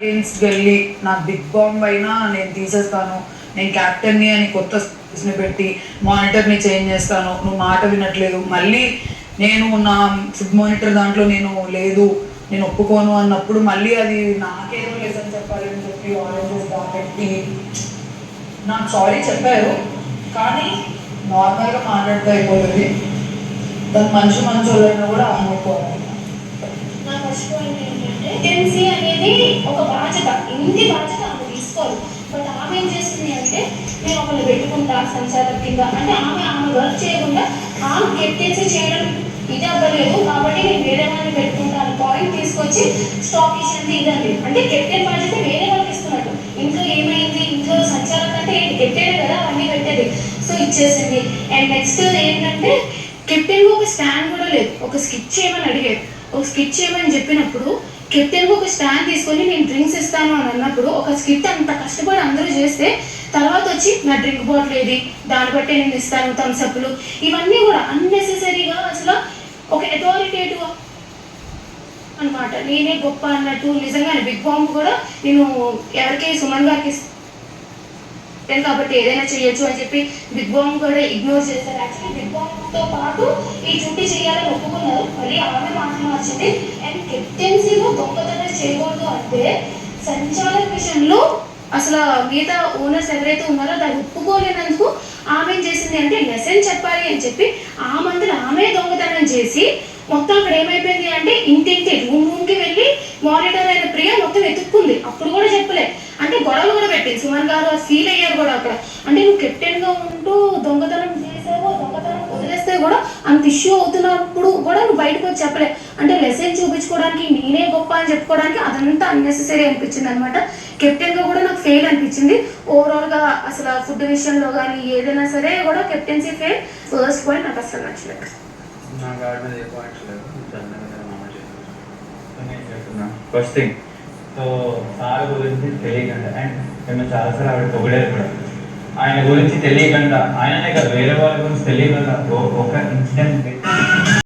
Against వెళ్ళి నాకు big bomb అయినా నేను తీసేస్తాను. నేను క్యాప్టెన్ని అని కొత్త ని పెట్టి మానిటర్ని చేంజ్ చేస్తాను. నువ్వు మాట వినట్లేదు. మళ్ళీ నేను నా ఫుడ్ మానిటర్ దాంట్లో నేను లేదు. నేను ఒప్పుకోను అన్నప్పుడు మళ్ళీ అది నాకేదో లెసన్ చెప్పాలని చెప్పి ఆరెంజెస్ పెట్టి నాకు సారీ చెప్పారు. కానీ నార్మల్గా మాట్లాడితే అయిపోతుంది. తను మంచి మంచి వాళ్ళని కూడా అమ్ముకోవాలి నాకు ఫస్ట్ పాయింట్ ఏంటంటే బాధ్యత ఇన్ని బాధ్యత ఆమె తీసుకోదు. బట్ ఆమె ఏం చేస్తుంది అంటే నేను ఒకళ్ళు పెట్టుకుంటా సంచారం కింద. అంటే ఆమె ఆమె వర్క్ చేయకుండా ఆమె కెప్టెన్సీ చేయడం ఇది అవ్వలేదు. కాబట్టి నేను వేరే వాళ్ళని పెట్టుకుంటాను పాయింట్ తీసుకొచ్చి స్టాక్ ఇచ్చింది ఇదండి. అంటే కెప్టెన్ బాధ్యత వేరే వాళ్ళకి ఇస్తున్నట్టు. ఇంట్లో ఏమైంది? ఇంట్లో సంచారం అంటే కెప్టెన్ కదా అవన్నీ పెట్టేది సో ఇచ్చేసింది. అండ్ నెక్స్ట్ ఏంటంటే కెప్టెన్ ఒక స్టాండ్ కూడా లేదు. ఒక స్కిచ్ చేయమని అడిగారు. ఒక స్కిచ్ చేయమని చెప్పినప్పుడు కెప్టెన్ ఒక స్టాండ్ తీసుకొని నేను డ్రింక్స్ ఇస్తాను అని అన్నప్పుడు ఒక స్కిట్ అంత కష్టపడి అందరూ చేస్తే తర్వాత వచ్చి నా డ్రింక్ బాటిల్ ఏది? దాన్ని బట్టి నేను ఇస్తాను థమ్స్అప్లు ఇవన్నీ కూడా అన్నెసెసరీగా అసలు ఒక అథారిటేటివ్ అన్నమాట. నేనే గొప్ప అన్నట్టు నిజంగానే బిగ్ బాంబ్ కూడా నేను ఎవరికి సుమన్ గారికి ఇస్తాను కాబట్టి ఏదైనా చేయొచ్చు అని చెప్పి బిగ్ బాంబ్ కూడా ఇగ్నోర్ చేశారు. యాక్చువల్లీ బిగ్ బాంబ్తో పాటు ఈ చుట్టి చేయాలని ఒప్పుకున్నారు. మళ్ళీ ఆమె మాత్రం వచ్చింది. అండ్ కెప్టెన్సీలో దొంగతనం చేయకూడదు అంటే సంచాలక విషయంలో అసలు మిగతా ఓనర్స్ ఎవరైతే ఉన్నారో దాన్ని ఒప్పుకోలేనందుకు ఆమె ఏం చేసింది అంటే లెసన్ చెప్పాలి అని చెప్పి ఆ మందులు ఆమె దొంగతనం చేసి మొత్తం అక్కడ ఏమైపోయింది అంటే ఇంటింటి రూమ్ రూమ్కి వెళ్ళి మానిటర్ అయిన ప్రియ మొత్తం వెతుక్కుంది. అప్పుడు కూడా చెప్పలే. అంటే గొడవలు కూడా పెట్టింది. సుమన్ గారు ఫీల్ అయ్యారు కూడా అక్కడ. అంటే నువ్వు కెప్టెన్గా ఉంటూ దొంగతనం కూడా అంత ఇష్యూ అవుతున్నప్పుడు కూడా నువ్వు బయటకు వచ్చి చెప్పలే. అంటే లెసన్ చూపించుకోవడానికి నేనే గొప్ప అని చెప్పుకోవడానికి అదంతా అన్నెసెసరీ అనిపించింది అనమాట కెప్టెన్గా కూడా నాకు ఫెయిల్ అనిపించింది. ఓవరాల్గా అసలు ఫుడ్ విషయంలో కానీ ఏదైనా సరే కూడా కెప్టెన్సీ ఫెయిల్ ఫస్ట్ పాయింట్ నాకు అసలు నచ్చలేదు. ఫస్ట్ థింగ్ సో సార్ గురించి తెలియకుండా. అండ్ మేము చాలాసార్లు ఆవిడ పొగిడారు కూడా. ఆయన గురించి తెలియకుండా ఆయననే కాదు వేరే వాళ్ళ గురించి తెలియకుండా ఒక ఇన్సిడెంట్